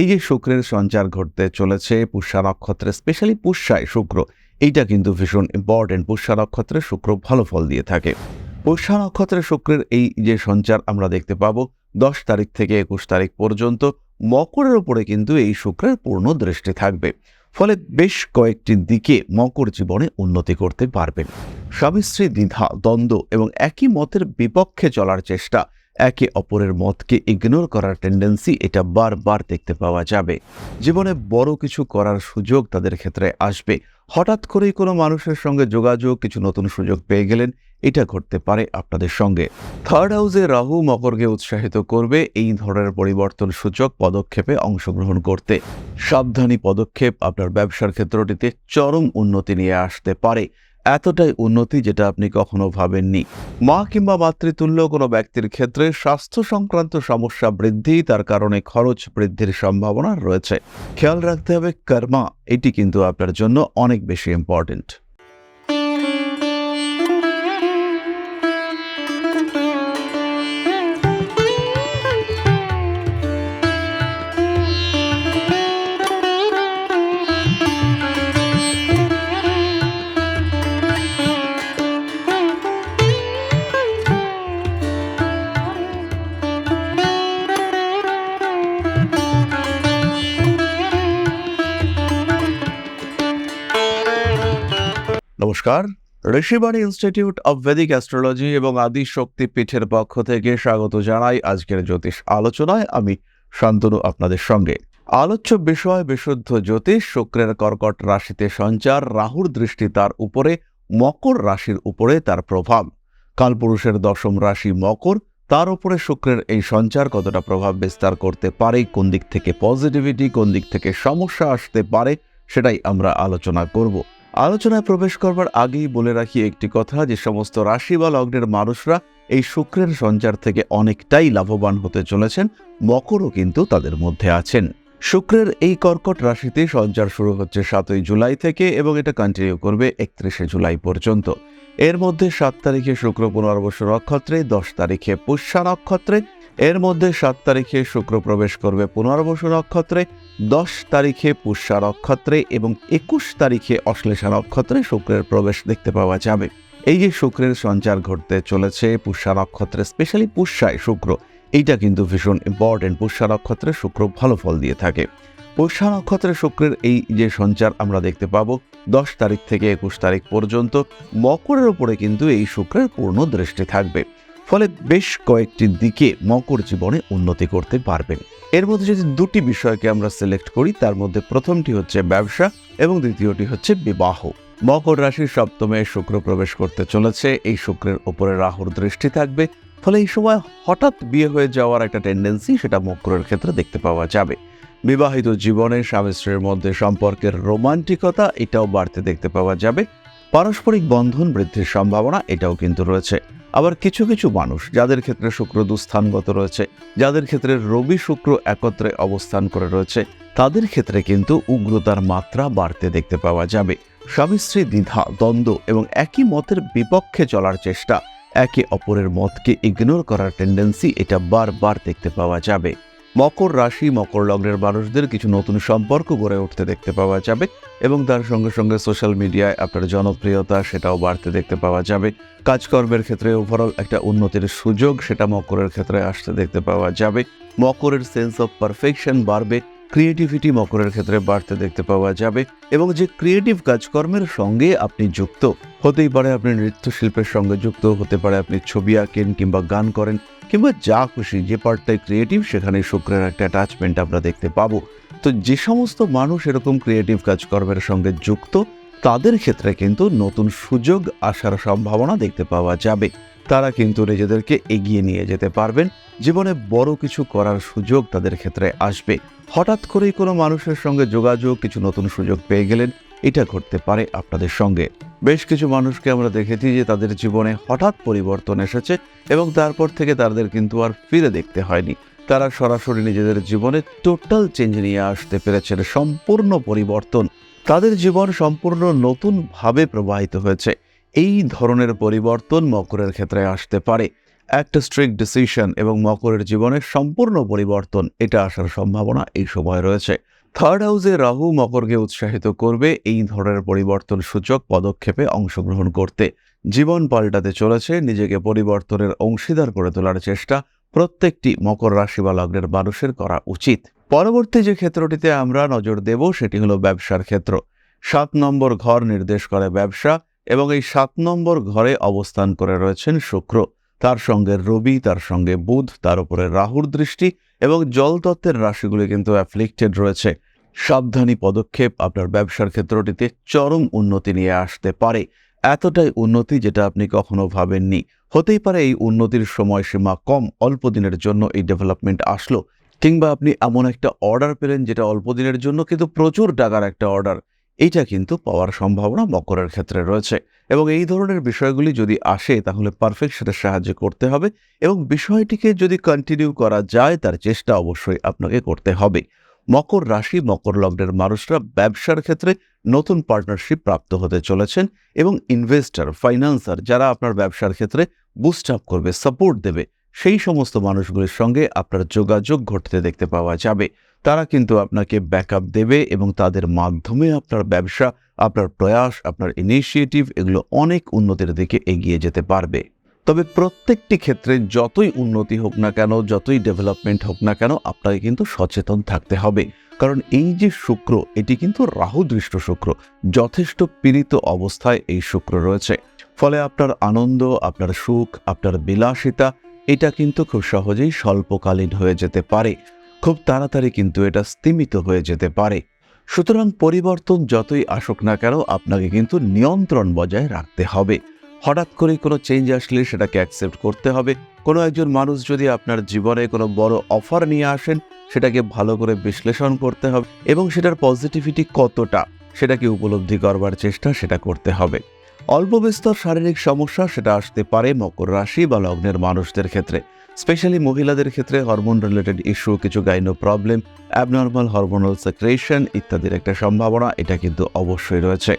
এই যে শুক্রের সঞ্চার ঘটতে চলেছে পুষ্যা নক্ষত্রে স্পেশালি পুষ্যায় শুক্র, এইটা কিন্তু ভীষণ ইম্পর্টেন্ট পুষ্যা নক্ষত্রে শুক্র ভালো ফল দিয়ে থাকে। পুষ্যা নক্ষত্রে শুক্রের এই যে সঞ্চার আমরা দেখতে পাবো দশ তারিখ থেকে একুশ তারিখ পর্যন্ত, মকরের ওপরে কিন্তু এই শুক্রের পূর্ণ দৃষ্টি থাকবে। ফলে বেশ কয়েকটি দিকে মকর জীবনে উন্নতি করতে পারবেন স্বামী স্ত্রী দ্বিধা, দ্বন্দ্ব এবং একই মতের বিপক্ষে চলার চেষ্টা একে অপরের মতকে ইগনোর করার টেন্ডেন্সি এটা বারবার দেখতে পাওয়া যাবে। জীবনে বড় কিছু করার সুযোগ তাদের ক্ষেত্রে আসবে। হঠাৎ করেই কোনো মানুষের সঙ্গে যোগাযোগ, কিছু নতুন সুযোগ পেয়ে গেলেন, এটা ঘটতে পারে আপনাদের সঙ্গে। থার্ড হাউসে রাহু মকরকে উৎসাহিত করবে এই ধরনের পরিবর্তন সূচক পদক্ষেপে অংশগ্রহণ করতে। সাবধানী পদক্ষেপ আপনার ব্যবসার ক্ষেত্রটিতে চরম উন্নতি নিয়ে আসতে পারে। এতটাই উন্নতি যেটা আপনি কখনো ভাবেননি। মা কিংবা মাতৃতুল্য কোনো ব্যক্তির ক্ষেত্রে স্বাস্থ্য সংক্রান্ত সমস্যা বৃদ্ধি, তার কারণে খরচ বৃদ্ধির সম্ভাবনা রয়েছে। খেয়াল রাখতে হবে, কর্মা, এটি কিন্তু আপনার জন্য অনেক বেশি ইম্পর্টেন্ট নমস্কার। Rishibani institute of vedic astrology এবং আদি শক্তি পীঠের পক্ষ থেকে স্বাগত জানাই আজকের জ্যোতিষ আলোচনায়। আমি শান্তনু আপনাদের সঙ্গে। আলোচ্য বিষয়, বিশুদ্ধ জ্যোতিষ, শুক্রের কর্কট রাশিতে সঞ্চার, রাহুর দৃষ্টি তার উপরে, মকর রাশির উপরে তার প্রভাব। কালপুরুষের দশম রাশি মকর, তার উপরে শুক্রের এই সঞ্চার কতটা প্রভাব বিস্তার করতে পারে, কোন দিক থেকে পজিটিভিটি কোন দিক থেকে সমস্যা আসতে পারে, সেটাই আমরা আলোচনা করব। আলোচনায় প্রবেশ করবার আগেই বলে রাখি একটি কথা, যে সমস্ত রাশি বা লগ্নের মানুষরা এই শুক্রের সঞ্চার থেকে অনেকটাই লাভবান হতে চলেছেন, মকরও কিন্তু তাদের মধ্যে আছেন। শুক্রের এই কর্কট রাশিতে সঞ্চার শুরু হচ্ছে সাতই জুলাই থেকে এবং এটা কন্টিনিউ করবে একত্রিশে জুলাই পর্যন্ত। এর মধ্যে সাত তারিখে শুক্র পুনর্বশ নক্ষত্রে, দশ তারিখে পুষ্যা নক্ষত্রে এর মধ্যে সাত তারিখে শুক্র প্রবেশ করবে পুনর্বসু নক্ষত্রে, দশ তারিখে পুষ্যা নক্ষত্রে এবং একুশ তারিখে অশ্লেষা নক্ষত্রে শুক্রের প্রবেশ দেখতে পাওয়া যাবে। এই যে শুক্রের সঞ্চার ঘটতে চলেছে, পুষ্যা নক্ষত্রে স্পেশালি পুষ্যায় শুক্র, এইটা কিন্তু ভীষণ ইম্পর্টেন্ট পুষ্যা নক্ষত্রে শুক্র ভালো ফল দিয়ে থাকে। পুষ্যা নক্ষত্রে শুক্রের এই যে সঞ্চার আমরা দেখতে পাবো, দশ তারিখ থেকে একুশ তারিখ পর্যন্ত মকরের ওপরে কিন্তু এই শুক্রের পূর্ণ দৃষ্টি থাকবে। ফলে বেশ কয়েকটি দিকে মকর জীবনে উন্নতি করতে পারবেন এর মধ্যে যদি দুটি বিষয়কে আমরা সিলেক্ট করি, তার মধ্যে প্রথমটি হচ্ছে ব্যবসা এবং দ্বিতীয়টি হচ্ছে বিবাহ। মকর রাশির সপ্তমে শুক্র প্রবেশ করতে চলেছে, এই শুক্রের ওপরে রাহুর দৃষ্টি থাকবে। ফলে এই সময় হঠাৎ বিয়ে হয়ে যাওয়ার একটা টেন্ডেন্সি সেটা মকরের ক্ষেত্রে দেখতে পাওয়া যাবে। বিবাহিত জীবনে স্বামী স্ত্রীর মধ্যে সম্পর্কের রোমান্টিকতা, এটাও বাড়তে দেখতে পাওয়া যাবে। পারস্পরিক বন্ধন বৃদ্ধির সম্ভাবনা, এটাও কিন্তু রয়েছে। আবার কিছু কিছু মানুষ যাদের ক্ষেত্রে শুক্র দুস্থানগত রয়েছে, যাদের ক্ষেত্রে রবি শুক্র একত্রে অবস্থান করে রয়েছে, তাদের ক্ষেত্রে কিন্তু উগ্রতার মাত্রা বাড়তে দেখতে পাওয়া যাবে। স্বামী স্ত্রী দ্বিধা, দ্বন্দ্ব এবং একই মতের বিপক্ষে চলার চেষ্টা, একে অপরের মতকে ইগনোর করার টেন্ডেন্সি এটা বারবার দেখতে পাওয়া যাবে। মকর রাশি, মকর লগ্নের মানুষদের কিছু নতুন সম্পর্ক গড়ে উঠতে দেখতে পাওয়া যাবে। এবং তার সঙ্গে সঙ্গে সোশ্যাল মিডিয়ায় আপনার জনপ্রিয়তা সেটাও বাড়তে দেখতে পাওয়া যাবে। কাজকর্মের ক্ষেত্রে ওভারঅল একটা উন্নতির সুযোগ সেটা মকরের ক্ষেত্রে আসতে দেখতে পাওয়া যাবে। মকরের সেন্স অফ পারফেকশন বাড়বে ক্রিয়েটিভিটি মকরের ক্ষেত্রে বাড়তে দেখতে পাওয়া যাবে এবং যে ক্রিয়েটিভ কাজকর্মের সঙ্গে আপনি যুক্ত, হতেই পারে আপনি নৃত্যশিল্পের সঙ্গে যুক্ত, হতে পারে আপনি ছবি আঁকেন কিংবা গান করেন কিংবা যা খুশি, যে পার্টটাই ক্রিয়েটিভ সেখানে শুক্রের একটা অ্যাটাচমেন্ট আমরা দেখতে পাবো। তো যে সমস্ত মানুষ এরকম ক্রিয়েটিভ কাজকর্মের সঙ্গে যুক্ত, তাদের ক্ষেত্রে কিন্তু নতুন সুযোগ আসার সম্ভাবনা দেখতে পাওয়া যাবে। তারা কিন্তু নিজেদেরকে এগিয়ে নিয়ে যেতে পারবেন, জীবনে বড় কিছু করার সুযোগ তাদের ক্ষেত্রে আসবে। হঠাৎ করেই কোনো মানুষের সঙ্গে যোগাযোগ, কিছু নতুন সুযোগ পেয়ে গেলেন, এটা ঘটতে পারে আপনাদের সঙ্গে। বেশ কিছু মানুষকে আমরা দেখেছি যে তাদের জীবনে হঠাৎ পরিবর্তন এসেছে এবং তারপর থেকে তাদের কিন্তু আর ফিরে দেখতে হয়নি। তারা সরাসরি নিজেদের জীবনে টোটাল চেঞ্জ নিয়ে আসতে পেরেছেন সম্পূর্ণ পরিবর্তন তাদের জীবন সম্পূর্ণ নতুনভাবে প্রবাহিত হয়েছে। এই ধরনের পরিবর্তন মকরের ক্ষেত্রে আসতে পারে। একটা স্ট্রিক্ট ডিসিশন এবং মকরের জীবনের সম্পূর্ণ পরিবর্তন, এটা আসার সম্ভাবনা এই সময় রয়েছে। থার্ড হাউসে রাহু মকরকে উৎসাহিত করবে এই ধরনের পরিবর্তন সূচক পদক্ষেপে অংশগ্রহণ করতে। জীবন পাল্টাতে চলেছে, নিজেকে পরিবর্তনের অংশীদার করে তোলার চেষ্টা। প্রত্যেকটি মকর রাশি বা লগ্নের মানুষের করা উচিত। পরবর্তী যে ক্ষেত্রটিতে আমরা নজর দেব, সেটি হলো ব্যবসার ক্ষেত্র। সাত নম্বর ঘর নির্দেশ করে ব্যবসা এবং এই সাত নম্বর ঘরে অবস্থান করে রয়েছেন শুক্র। তার সঙ্গে রবি, তার সঙ্গে বুধ, তার উপরে রাহুর দৃষ্টি এবং জলতত্ত্বের রাশিগুলি কিন্তু অ্যাফ্লিক্টেড রয়েছে। সাবধানী পদক্ষেপ আপনার ব্যবসার ক্ষেত্রটিতে চরম উন্নতি নিয়ে আসতে পারে। এতটাই উন্নতি যেটা আপনি কখনো ভাবেননি। হতেই পারে এই উন্নতির সময়সীমা কম অল্প দিনের জন্য এই ডেভেলপমেন্ট আসলো, কিংবা আপনি এমন একটা অর্ডার পেলেন যেটা অল্প দিনের জন্য কিন্তু প্রচুর টাকার একটা অর্ডার এইটা কিন্তু পাওয়ার সম্ভাবনা মকরের ক্ষেত্রে রয়েছে। এবং এই ধরনের বিষয়গুলি যদি আসে, তাহলে পারফেক্ট সেটা সাহায্য করতে হবে এবং বিষয়টিকে যদি কন্টিনিউ করা যায়, তার চেষ্টা অবশ্যই আপনাকে করতে হবে। মকর রাশি, মকর লগ্নের মানুষরা ব্যবসার ক্ষেত্রে নতুন পার্টনারশিপ প্রাপ্ত হতে চলেছেন এবং ইনভেস্টর ফাইন্যান্সার যারা আপনার ব্যবসার ক্ষেত্রে বুস্ট আপ করবে সাপোর্ট দেবে, সেই সমস্ত মানুষগুলির সঙ্গে আপনার যোগাযোগ ঘটতে দেখতে পাওয়া যাবে। তারা কিন্তু আপনাকে ব্যাকআপ দেবে এবং তাদের মাধ্যমে আপনার ব্যবসা, আপনার প্রয়াস, আপনার ইনিশিয়েটিভ এগুলো অনেক উন্নতির দিকে এগিয়ে যেতে পারবে। তবে প্রত্যেকটি ক্ষেত্রে যতই উন্নতি হোক না কেন, যতই ডেভেলপমেন্ট হোক না কেন, আপনাকে কিন্তু সচেতন থাকতে হবে। কারণ এই যে শুক্র, এটি কিন্তু রাহুদৃষ্ট শুক্র। যথেষ্ট পীড়িত অবস্থায় এই শুক্র রয়েছে। ফলে আপনার আনন্দ, আপনার সুখ, আপনার বিলাসিতা, এটা কিন্তু খুব সহজেই স্বল্পকালীন হয়ে যেতে পারে। খুব তাড়াতাড়ি কিন্তু এটা স্তীমিত হয়ে যেতে পারে। সুতরাং পরিবর্তন যতই আসুক না কেন, আপনাকে কিন্তু নিয়ন্ত্রণ বজায় রাখতে হবে। হঠাৎ করে কোনো চেঞ্জ আসলে সেটাকে অ্যাকসেপ্ট করতে হবে। কোনো একজন মানুষ যদি আপনার জীবনে কোনো বড় অফার নিয়ে আসেন, সেটাকে ভালো করে বিশ্লেষণ করতে হবে এবং সেটার পজিটিভিটি কতটা, সেটাকে উপলব্ধি করবার চেষ্টা সেটা করতে হবে। অল্প বিস্তর শারীরিক সমস্যা সেটা আসতে পারে মকর রাশি বা লগ্নের মানুষদের ক্ষেত্রে। স্পেশালি মহিলাদের ক্ষেত্রে হরমোন রিলেটেড ইস্যু কিছু gyno problem abnormal hormonal secretion ইত্যাদির একটা সম্ভাবনা, এটা কিন্তু অবশ্যই রয়েছে।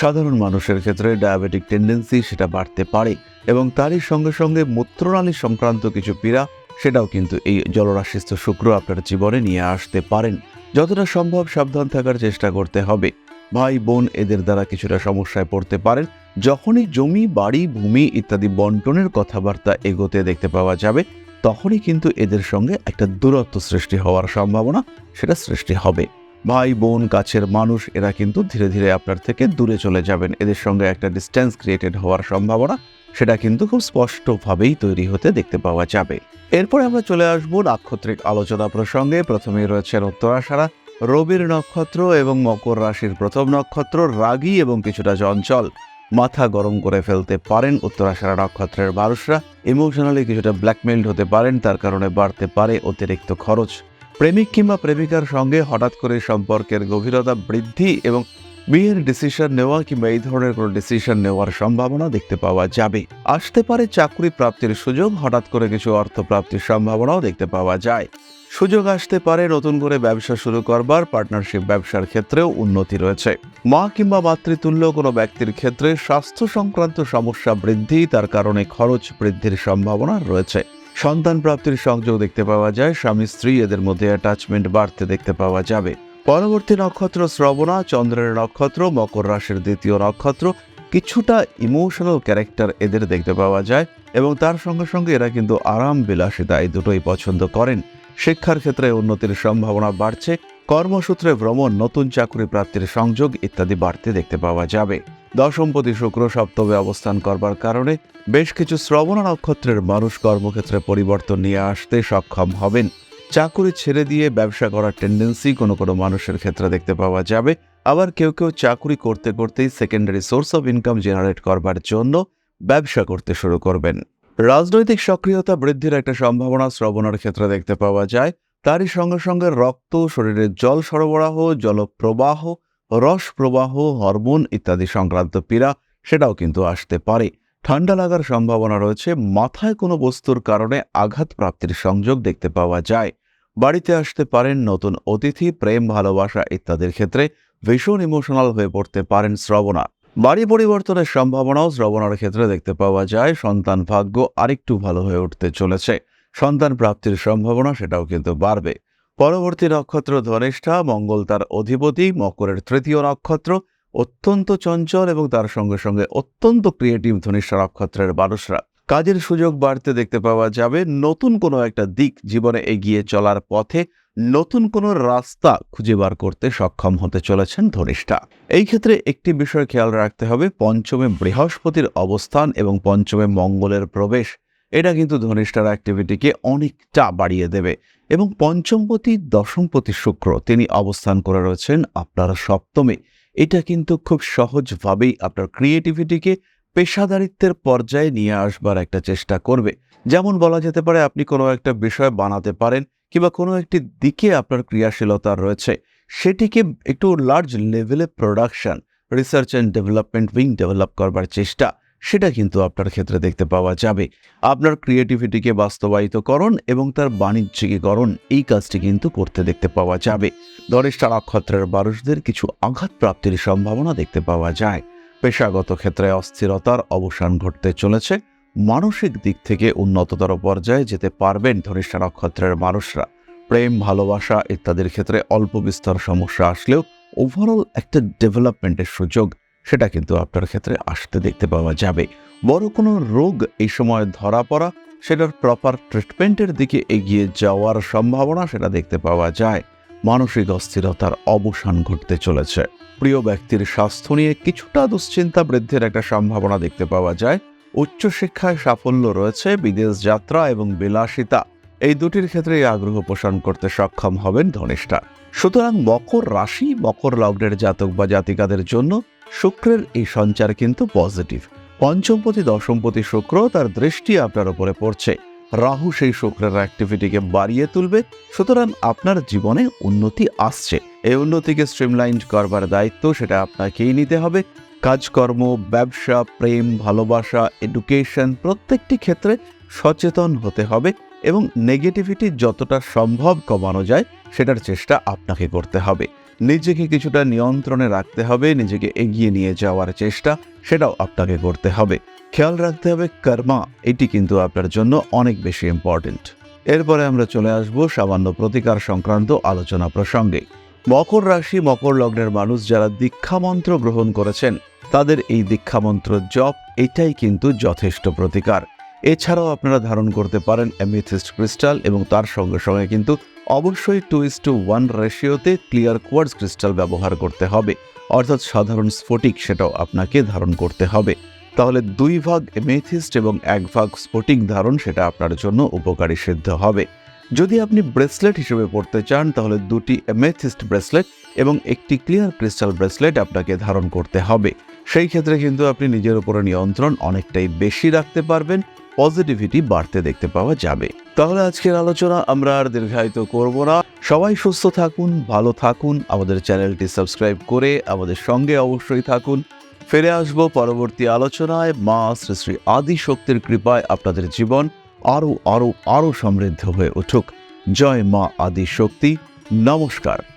সাধারণ মানুষের ক্ষেত্রে ডায়াবেটিক টেন্ডেন্সি সেটা বাড়তে পারে এবং তারই সঙ্গে সঙ্গে মূত্রনালী সংক্রান্ত কিছু পীড়া সেটাও কিন্তু এই জলরাশিস্থ শুক্র আপনার জীবনে নিয়ে আসতে পারেন। যতটা সম্ভব সাবধান থাকার চেষ্টা করতে হবে। ভাই বোন এদের দ্বারা কিছুটা সমস্যায় পড়তে পারেন। যখনই জমি, বাড়ি, ভূমি ইত্যাদি বন্টনের কথাবার্তা এগোতে দেখতে পাওয়া যাবে, তখনই কিন্তু এদের সঙ্গে একটা দূরত্ব সৃষ্টি হওয়ার সম্ভাবনা সেটা সৃষ্টি হবে। ভাই বোন, কাছের মানুষ, এরা কিন্তু ধীরে ধীরে আপনার থেকে দূরে চলে যাবেন। এদের সঙ্গে একটা ডিস্টেন্স ক্রিয়েটেড হওয়ার সম্ভাবনা সেটা কিন্তু খুব স্পষ্টভাবেই তৈরি হতে দেখতে পাওয়া যাবে। এরপরে আমরা চলে আসব নাক্ষত্রিক আলোচনা প্রসঙ্গে। প্রথমেই রয়েছেন উত্তরাষাঢ়া রবির নক্ষত্র এবং মকর রাশির প্রথম নক্ষত্র রাগী এবং কিছুটা চঞ্চল। মাথা গরম করে ফেলতে পারেন উত্তরাষাঢ়া নক্ষত্রের মানুষরা। ইমোশনালি কিছুটা ব্ল্যাকমেইলড হতে পারেন, তার কারণে বাড়তে পারে অতিরিক্ত খরচ। প্রেমিক কিংবা প্রেমিকার সঙ্গে হঠাৎ করে সম্পর্কের গভীরতা বৃদ্ধি এবং বিয়ের ডিসিশন নেওয়া কিংবা এই ধরনের কোনো ডিসিশন নেওয়ার সম্ভাবনা দেখতে পাওয়া যাবে। আসতে পারে চাকরি প্রাপ্তির সুযোগ, হঠাৎ করে কিছু অর্থ প্রাপ্তির সম্ভাবনাও দেখতে পাওয়া যায়। সুযোগ আসতে পারে নতুন করে ব্যবসা শুরু করবার পার্টনারশিপ ব্যবসার ক্ষেত্রেও উন্নতি রয়েছে। মা কিংবা মাতৃতুল্য কোনো ব্যক্তির ক্ষেত্রে স্বাস্থ্য সংক্রান্ত সমস্যা বৃদ্ধি, তার কারণে খরচ বৃদ্ধির সম্ভাবনা রয়েছে। সন্তান প্রাপ্তির সংযোগ দেখতে পাওয়া যায়, স্বামী স্ত্রী এদের মধ্যে অ্যাটাচমেন্ট বাড়তে দেখতে পাওয়া যাবে। পরবর্তী নক্ষত্র শ্রবণা, চন্দ্রের নক্ষত্র, মকর রাশির দ্বিতীয় নক্ষত্র, কিছুটা ইমোশনাল ক্যারেক্টার এদের দেখতে পাওয়া যায় এবং তার সঙ্গে সঙ্গে এরা কিন্তু আরাম বিলাসিতা এই দুটোই পছন্দ করেন। শিক্ষার ক্ষেত্রে উন্নতির সম্ভাবনা বাড়ছে, কর্মসূত্রে ভ্রমণ, নতুন চাকরি প্রাপ্তির সংযোগ ইত্যাদি বাড়তে দেখতে পাওয়া যাবে। দশমপতি শুক্র সপ্তমে অবস্থান করবার কারণে বেশ কিছু শ্রবণ নক্ষত্রের মানুষ কর্মক্ষেত্রে পরিবর্তন নিয়ে আসতে সক্ষম হবেন। চাকুরি ছেড়ে দিয়ে ব্যবসা করার টেন্ডেন্সি কোনো কোনো মানুষের ক্ষেত্রে দেখতে পাওয়া যাবে। আবার কেউ কেউ চাকুরি করতে করতেই secondary source of income generate করবার জন্য ব্যবসা করতে শুরু করবেন। রাজনৈতিক সক্রিয়তা বৃদ্ধির একটা সম্ভাবনা শ্রবণের ক্ষেত্রে দেখতে পাওয়া যায়। তারই সঙ্গে সঙ্গে রক্ত, শরীরের জল সরবরাহ, জলপ্রবাহ, রস প্রবাহ, হরমোন ইত্যাদি সংক্রান্ত পীড়া সেটাও কিন্তু আসতে পারে। ঠান্ডা লাগার সম্ভাবনা রয়েছে। মাথায় কোনো বস্তুর কারণে আঘাত প্রাপ্তির সংযোগ দেখতে পাওয়া যায়। বাড়িতে আসতে পারেন, নতুন অতিথি, প্রেম, ভালোবাসা ইত্যাদির ক্ষেত্রে ভীষণ ইমোশনাল হয়ে পড়তে পারেন শ্রবণা। বাড়ি পরিবর্তনের সম্ভাবনাও শ্রবণার ক্ষেত্রে দেখতে পাওয়া যায়। সন্তান ভাগ্য আরেকটু ভালো হয়ে উঠতে চলেছে। সন্তান প্রাপ্তির সম্ভাবনা সেটাও কিন্তু বাড়বে। পরবর্তী নক্ষত্র ধনিষ্ঠা, মঙ্গল তার অধিপতি, মকরের তৃতীয় নক্ষত্র। অত্যন্ত চঞ্চল এবং তার সঙ্গে সঙ্গে অত্যন্ত ক্রিয়েটিভ ধনিষ্ঠা নক্ষত্রের মানুষরা। কাজের সুযোগ বাড়তে দেখতে পাওয়া যাবে। নতুন কোনো একটা দিক জীবনে এগিয়ে চলার পথে নতুন কোনো রাস্তা খুঁজে বার করতে সক্ষম হতে চলেছেন ধনিষ্ঠা। এই ক্ষেত্রে একটি বিষয় খেয়াল রাখতে হবে, পঞ্চমে বৃহস্পতির অবস্থান এবং পঞ্চমে মঙ্গলের প্রবেশ। এটা কিন্তু ধনিষ্ঠার অ্যাক্টিভিটিকে অনেকটা বাড়িয়ে দেবে এবং পঞ্চমপতি, দশমপতি শুক্র তিনি অবস্থান করে রয়েছেন আপনার সপ্তমে। এটা কিন্তু খুব সহজভাবেই আপনার ক্রিয়েটিভিটিকে পেশাদারিত্বের পর্যায়ে নিয়ে আসবার একটা চেষ্টা করবে। যেমন বলা যেতে পারে, আপনি কোনো একটা বিষয় বানাতে পারেন কিংবা কোনো একটি দিকে আপনার ক্রিয়াশীলতা রয়েছে, সেটিকে একটু লার্জ লেভেলে production research and development wing develop করবার চেষ্টা, সেটা কিন্তু আপনার ক্ষেত্রে দেখতে পাওয়া যাবে। আপনার ক্রিয়েটিভিটিকে বাস্তবায়িত বাস্তবায়িতকরণ এবং তার বাণিজ্যিকীকরণ এই কাজটি কিন্তু করতে দেখতে পাওয়া যাবে। ধনিষ্ঠা নক্ষত্রের মানুষদের কিছু আঘাত প্রাপ্তির সম্ভাবনা দেখতে পাওয়া যায়। পেশাগত ক্ষেত্রে অস্থিরতার অবসান ঘটতে চলেছে মানসিক দিক থেকে উন্নততর পর্যায়ে যেতে পারবেন ধনিষ্ঠা নক্ষত্রের মানুষরা। প্রেম, ভালোবাসা ইত্যাদির ক্ষেত্রে অল্প বিস্তর সমস্যা আসলেও ওভারঅল একটা ডেভেলপমেন্টের সুযোগ, সেটা কিন্তু আপনার ক্ষেত্রে আসতে দেখতে পাওয়া যাবে। বড় কোনো রোগ এই সময় ধরা পড়া, সেটার প্রপার ট্রিটমেন্টের দিকে এগিয়ে যাওয়ার সম্ভাবনা সেটা দেখতে পাওয়া যায়। মানসিক অস্থিরতার অবসান ঘটতে চলেছে। প্রিয় ব্যক্তির স্বাস্থ্য নিয়ে কিছুটা দুশ্চিন্তা বৃদ্ধির একটা সম্ভাবনা দেখতে পাওয়া যায়। উচ্চশিক্ষায় সাফল্য রয়েছে বিদেশ যাত্রা এবং বিলাসিতা। এই দুটির ক্ষেত্রেই আগ্রহ পোষণ করতে সক্ষম হবেন ধনিষ্ঠা। সুতরাং মকর রাশি, মকর লগ্নের জাতক বা জাতিকাদের জন্য শুক্রের এই সঞ্চার কিন্তু পজিটিভ। পঞ্চমপতি, দশমপতি শুক্র তার দৃষ্টি আপনার উপরে পড়ছে। রাহু সেই শুক্রের অ্যাক্টিভিটিকে বাড়িয়ে তুলবে। সুতরাং আপনার জীবনে উন্নতি আসছে। এই উন্নতিকে স্ট্রিমলাইন করবার দায়িত্ব সেটা আপনাকেই নিতে হবে। কাজকর্ম, ব্যবসা, প্রেম, ভালোবাসা এডুকেশন প্রত্যেকটি ক্ষেত্রে সচেতন হতে হবে এবং নেগেটিভিটি যতটা সম্ভব কমানো যায় সেটার চেষ্টা আপনাকে করতে হবে। নিজেকে কিছুটা নিয়ন্ত্রণে রাখতে হবে, নিজেকে এগিয়ে নিয়ে যাওয়ার চেষ্টা সেটাও আপনাকে করতে হবে। খেয়াল রাখতে হবে কর্মা, এটি কিন্তু আপনার জন্য অনেক বেশি ইম্পর্টেন্ট এরপরে আমরা চলে আসব সামান্য প্রতিকার সংক্রান্ত আলোচনা প্রসঙ্গে। মকর রাশি মকর লগ্নের মানুষ যারা দীক্ষামন্ত্র গ্রহণ করেছেন তাদের এই দীক্ষামন্ত্র জপ, এটাই কিন্তু যথেষ্ট প্রতিকার। এছাড়াও আপনারা ধারণ করতে পারেন অ্যামিথিস্ট ক্রিস্টাল এবং তার সঙ্গে সঙ্গে কিন্তু অবশ্যই টু ইস টু ওয়ান রেশিওতে ক্লিয়ার কোয়ার্স ক্রিস্টাল ব্যবহার করতে হবে। অর্থাৎ সাধারণ স্ফটিক সেটাও আপনাকে ধারণ করতে হবে। তাহলে দুই ভাগ এমেথিস্ট এবং এক ভাগ স্ফটিক ধারণ সেটা আপনার জন্য উপকারী সিদ্ধ হবে। যদি আপনি ব্রেসলেট হিসেবে পড়তে চান, তাহলে দুটি এমেথিস্ট ব্রেসলেট এবং একটি ক্লিয়ার ক্রিস্টাল ব্রেসলেট আপনাকে ধারণ করতে হবে। সেই ক্ষেত্রে কিন্তু আপনি নিজের উপরে নিয়ন্ত্রণ অনেকটাই বেশি রাখতে পারবেন পজিটিভিটি বাড়তে দেখতে পাওয়া যাবে। তাহলে আজকের আলোচনা আমরা আর দীর্ঘায়িত করব না। সবাই সুস্থ থাকুন, ভালো থাকুন, আমাদের চ্যানেলটি সাবস্ক্রাইব করে আমাদের সঙ্গে অবশ্যই থাকুন। ফিরে আসব পরবর্তী আলোচনায়। মা শ্রী শ্রী আদি শক্তির কৃপায় আপনাদের জীবন আরও আরও আরও সমৃদ্ধ হয়ে উঠুক। জয় মা আদি শক্তি। নমস্কার।